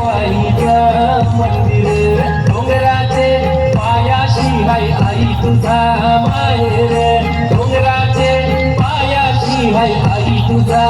देवाईचं मंदिर. डोंगराचे पायाशी हाय आई तुझा माहेर. डोंगराचे पायाशी हाय आई तुझा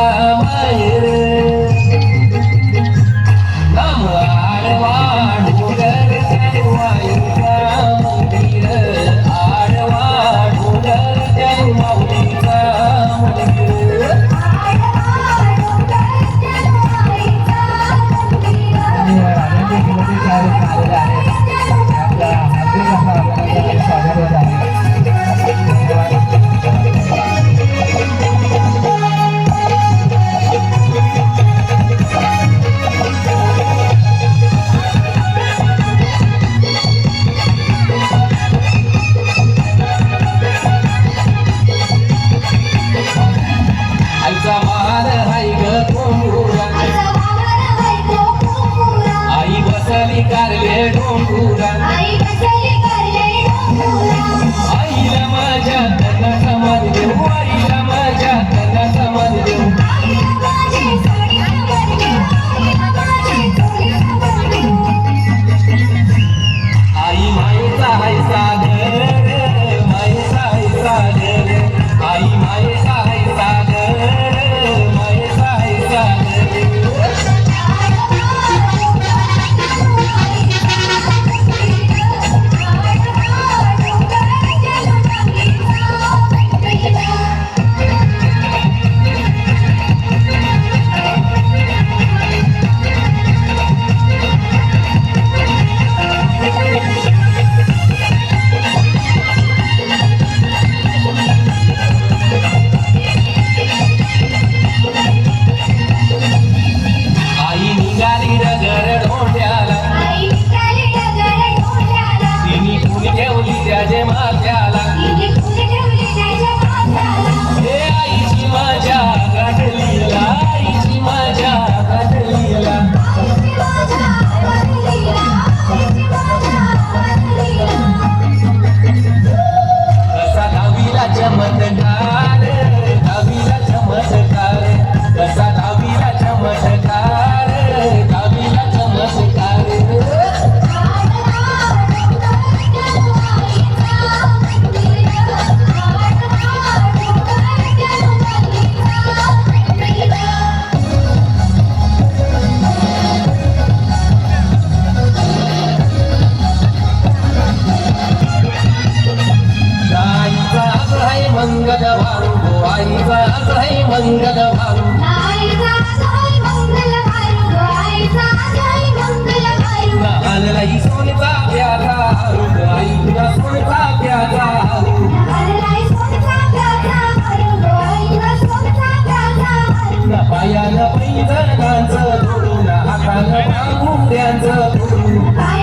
मंगल भारू आईचा साई मंगल भारू नाललाई सोनचा प्यारा हारू आईचा सोनचा प्यारा हारू पायाला पैजणांचं धोडू ना हाताला मागुऱ्यांचं धोडू